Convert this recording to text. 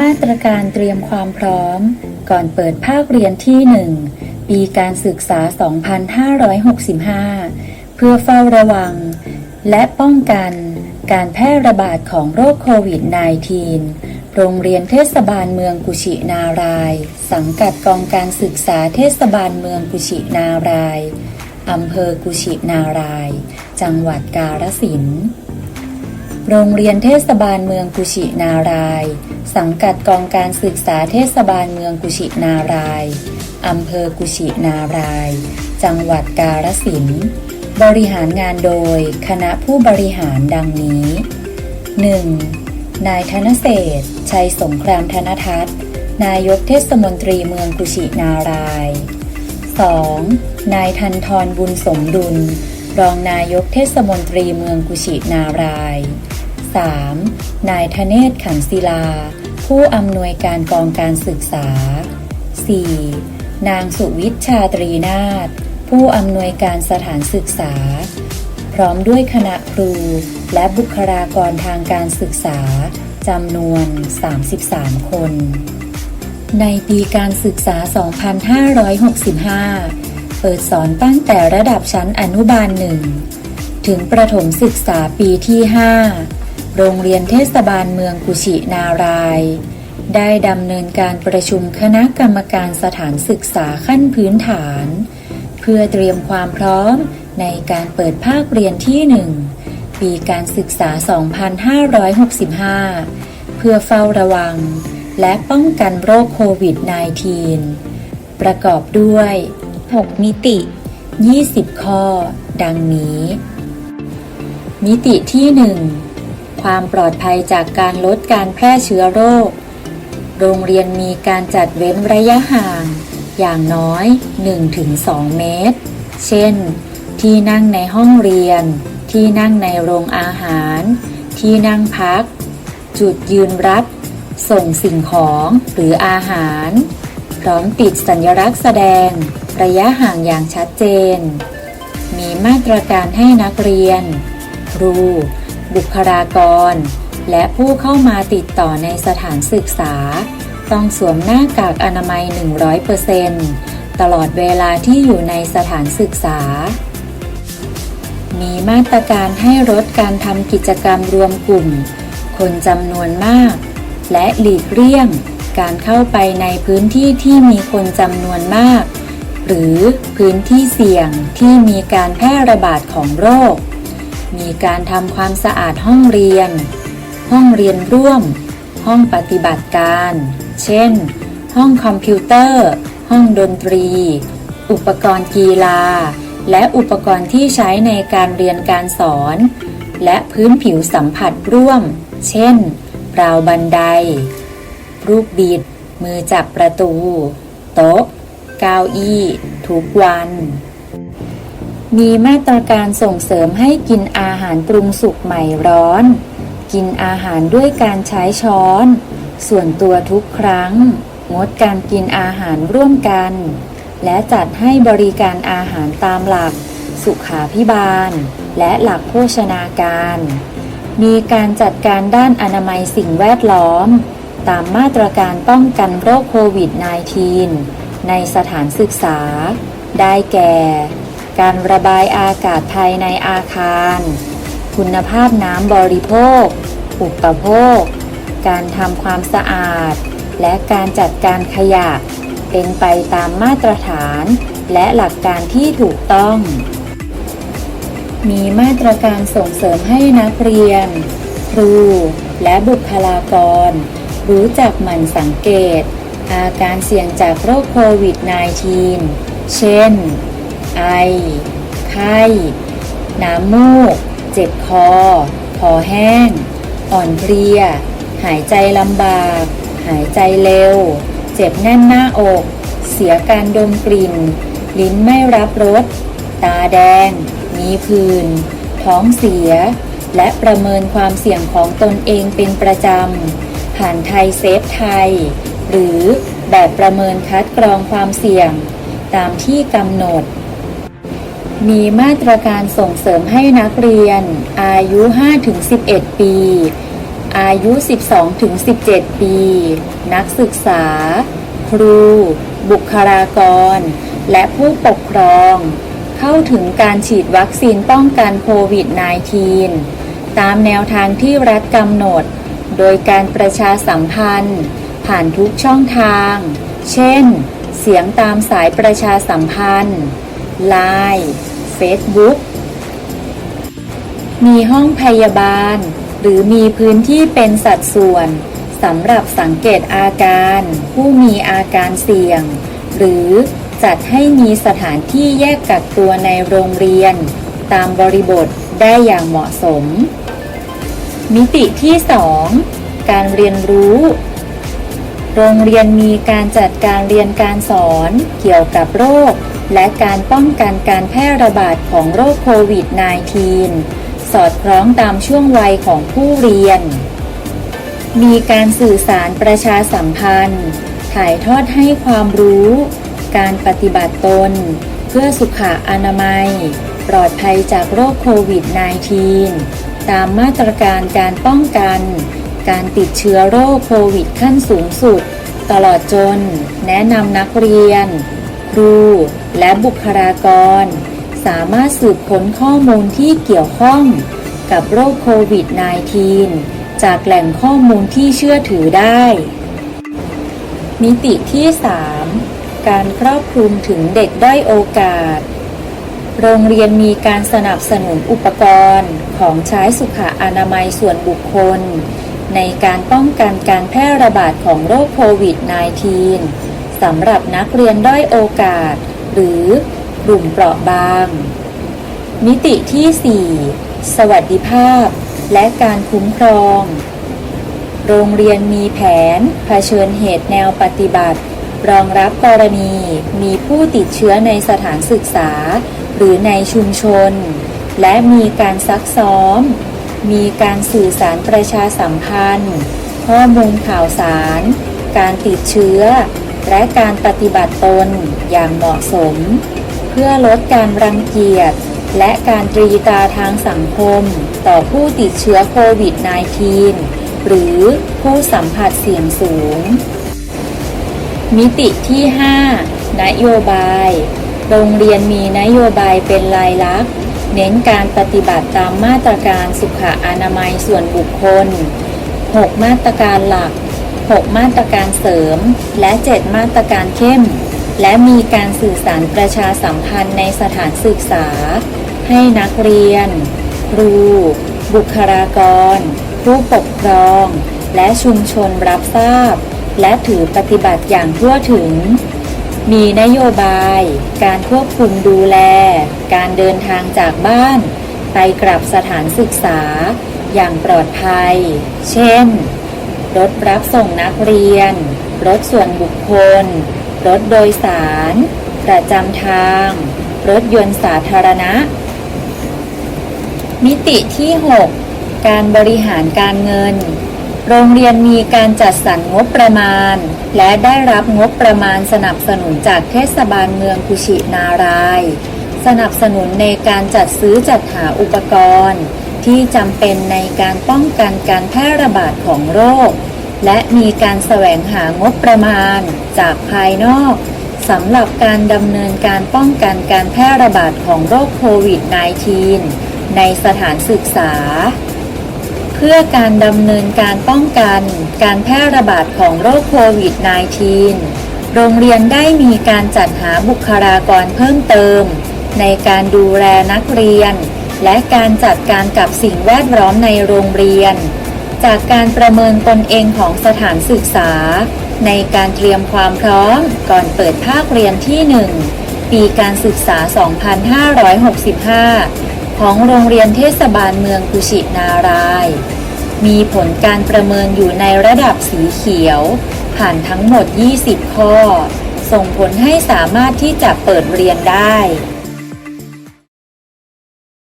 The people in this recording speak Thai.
มาตรการเตรียมความพร้อม ก่อนเปิดภาคเรียนที่ 1 ปีการศึกษา 2565 เพื่อเฝ้าระวัง และป้องกันการแพร่ระบาดของโรคโควิด -19 โรงเรียนเทศบาลเมืองกุชินาราย สังกัดกองการศึกษาเทศบาลเมืองกุชินาราย อำเภอกุชินาราย จังหวัดกาฬสินธุ์ โรงเรียนเทศบาลเมืองกุชินาราย สังกัดกองการศึกษาเทศบาลเมืองกุชินารายอำเภอกุชินาราย จังหวัดกาฬสินธุ์บริหารงานโดยคณะผู้บริหารดังนี้ 1. นายธนเศรษฐชัยสงครามธนทัศน์ นายกเทศมนตรีเมืองกุชินาราย 2. นายทันทรบุญสมดุล รองนายกเทศมนตรีเมืองกุชินาราย 3. นายธเนศขันศิลา ผู้อำนวยการกองการศึกษา 4. นางสุวิชชาตรีนาถผู้อำนวยการสถานศึกษา พร้อมด้วยคณะครู และบุคลากรทางการศึกษาจำนวน 33 คน ในปีการศึกษา 2565 เปิดสอนตั้งแต่ระดับชั้นอนุบาลหนึ่งถึงประถมศึกษาปีที่ 5 โรงเรียนเทศบาลเมืองกุชินาราย ได้ดำเนินการประชุมคณะกรรมการสถานศึกษาขั้นพื้นฐาน เพื่อเตรียมความพร้อมในการเปิดภาคเรียนที่1ปีการศึกษา 2565 เพื่อเฝ้าระวัง และป้องกันโรคโควิด -19 ประกอบด้วย 6 มิติ 20 ข้อ ดังนี้ มิติที่ 1 ความปลอดภัยจากการลดการแพร่เชื้อโรค โรงเรียนมีการจัดเว้นระยะห่าง อย่างน้อย 1-2 เมตร เช่น ที่นั่งในห้องเรียน ที่นั่งในโรงอาหาร ที่นั่งพัก จุดยืนรับ ส่งสิ่งของหรืออาหาร พร้อมปิดสัญลักษณ์แสดง ระยะห่างอย่างชัดเจน มีมาตรการให้นักเรียน ครู บุคลากร และผู้เข้ามาติดต่อในสถานศึกษา ต้องสวมหน้ากากอนามัย 100%ตลอดเวลาที่อยู่ในสถานศึกษา มีมาตรการให้ลดการทำกิจกรรมรวมกลุ่ม คนจำนวนมาก และหลีกเลี่ยง การเข้าไปในพื้นที่ที่มีคนจำนวนมาก หรือพื้นที่เสี่ยงที่มีการแพร่ระบาดของโรค มีการทำความสะอาดห้องเรียน ห้องเรียนร่วม ห้องปฏิบัติการ เช่น ห้องคอมพิวเตอร์ ห้องดนตรี อุปกรณ์กีฬา และอุปกรณ์ที่ใช้ในการเรียนการสอน และพื้นผิวสัมผัสร่วม เช่น ราวบันได รูปบิด มือจับประตู โต๊ะ เก้าอี้ ทุกวัน มีมาตรการส่งเสริมให้กินอาหารปรุงสุกใหม่ร้อน กินอาหารด้วยการใช้ช้อน ส่วนตัวทุกครั้ง งดการกินอาหารร่วมกัน และจัดให้บริการอาหารตามหลัก สุขาพิบาล และหลักโภชนาการ มีการจัดการด้านอนามัยสิ่งแวดล้อม ตามมาตรการป้องกันโรคโควิด -19 ในสถานศึกษา ได้แก่ การระบายอากาศภายในอาคาร คุณภาพน้ำบริโภค อุปโภค การทำความสะอาด และการจัดการขยะ เป็นไปตามมาตรฐาน และหลักการที่ถูกต้อง มีมาตรการส่งเสริมให้นักเรียน ครู และบุคลากร รู้จักหมั่นสังเกต อาการเสี่ยงจากโรคโควิด -19 เช่น ไอ ไข้ น้ำมูก เจ็บคอ คอแห้ง อ่อนเพลีย หายใจลำบาก หายใจเร็ว เจ็บแน่นหน้าอก เสียการดมกลิ่น ลิ้นไม่รับรส ตาแดง มีผื่น ท้องเสีย และประเมินความเสี่ยงของตนเองเป็นประจำ ผ่านไทยเซฟไทย หรือแบบประเมินคัดกรองความเสี่ยง ตามที่กำหนด มีมาตรการส่งเสริมให้นักเรียน อายุ 5-11 ปี อายุ 12-17 ปี นักศึกษา ครู บุคลากร และผู้ปกครอง เข้าถึงการฉีดวัคซีนป้องกันโควิด -19 ตามแนวทางที่รัฐกำหนด โดยการประชาสัมพันธ์ ผ่านทุกช่องทาง เช่น เสียงตามสายประชาสัมพันธ์ Line Facebook มีห้องพยาบาล หรือมีพื้นที่เป็นสัดส่วนสำหรับสังเกตอาการ ผู้มีอาการเสี่ยง หรือจัดให้มีสถานที่แยกกักตัวในโรงเรียน ตามบริบทได้อย่างเหมาะสม มิติที่ 2 การเรียนรู้ โรงเรียนมีการจัดการเรียนการสอนเกี่ยวกับโรค และการป้องกันการแพร่ระบาดของโรคโควิด -19 สอดคล้องตามช่วงวัยของผู้เรียน มีการสื่อสารประชาสัมพันธ์ ถ่ายทอดให้ความรู้ การปฏิบัติตน เพื่อสุขอนามัย ปลอดภัยจากโรคโควิด -19 ตามมาตรการการป้องกัน การติดเชื้อโรคโควิดขั้นสูงสุด ตลอดจน แนะนำนักเรียน ครู และบุคลากร สามารถสืบค้นข้อมูลที่เกี่ยวข้องกับโรคโควิด -19 จากแหล่งข้อมูลที่เชื่อถือได้ มิติที่ 3 การครอบคลุมถึงเด็กด้อยโอกาส โรงเรียนมีการสนับสนุนอุปกรณ์ของใช้สุขอนามัยส่วนบุคคล ในการป้องกันการแพร่ระบาดของโรคโควิด -19 สำหรับนักเรียนด้อยโอกาส หรือกลุ่มเปราะบาง มิติที่ 4 สวัสดิภาพ และการคุ้มครอง โรงเรียนมีแผนเผชิญเหตุแนวปฏิบัติ รองรับกรณีมีผู้ติดเชื้อในสถานศึกษา หรือในชุมชน และมีการซักซ้อม มีการสื่อสารประชาสัมพันธ์ ข้อมูลข่าวสาร การติดเชื้อ และการปฏิบัติตนอย่างเหมาะสม เพื่อลดการรังเกียจและการตรีตาทางสังคม ต่อผู้ติดเชื้อโควิด -19 หรือผู้สัมผัสเสี่ยงสูง มิติที่ 5 นโยบาย โรงเรียนมีนโยบายเป็นลายลักษณ์ เน้นการปฏิบัติตามมาตรการสุขอนามัยส่วนบุคคล 6 มาตรการหลัก 6 มาตรการเสริม และ 7 มาตรการเข้ม และมีการสื่อสารประชาสัมพันธ์ในสถานศึกษา ให้นักเรียน ครู บุคลากร ผู้ปกครอง และชุมชนรับทราบ และถือปฏิบัติอย่างทั่วถึง มีนโยบาย การควบคุมดูแล การเดินทางจากบ้าน ไปกลับสถานศึกษา อย่างปลอดภัย เช่น รถรับส่งนักเรียน รถส่วนบุคคล รถโดยสาร ประจำทาง รถยนต์สาธารณะ มิติที่ 6 การบริหารการเงิน โรงเรียนมีการจัดสรรงบประมาณ และได้รับงบประมาณสนับสนุนจากเทศบาลเมืองกุชินาราย สนับสนุนในการจัดซื้อจัดหาอุปกรณ์ ที่จำเป็นในการป้องกันการแพร่ระบาดของโรค และมีการแสวงหางบประมาณจากภายนอกสำหรับการดำเนินการป้องกันการแพร่ระบาดของโรคโควิด -19 ในสถานศึกษา เพื่อการดำเนินการป้องกันการแพร่ระบาดของโรคโควิด -19 โรงเรียนได้มีการจัดหาบุคลากรเพิ่มเติม ในการดูแลนักเรียน และการจัดการกับสิ่งแวดล้อมในโรงเรียน จากการประเมินตนเองของสถานศึกษา ในการเตรียมความพร้อมก่อนเปิดภาคเรียนที่ 1 ปีการศึกษา 2565 ของโรงเรียนเทศบาลเมืองกุชินาราย มีผลการประเมินอยู่ในระดับสีเขียว ผ่านทั้งหมด 20 ข้อ ส่งผลให้สามารถที่จะเปิดเรียนได้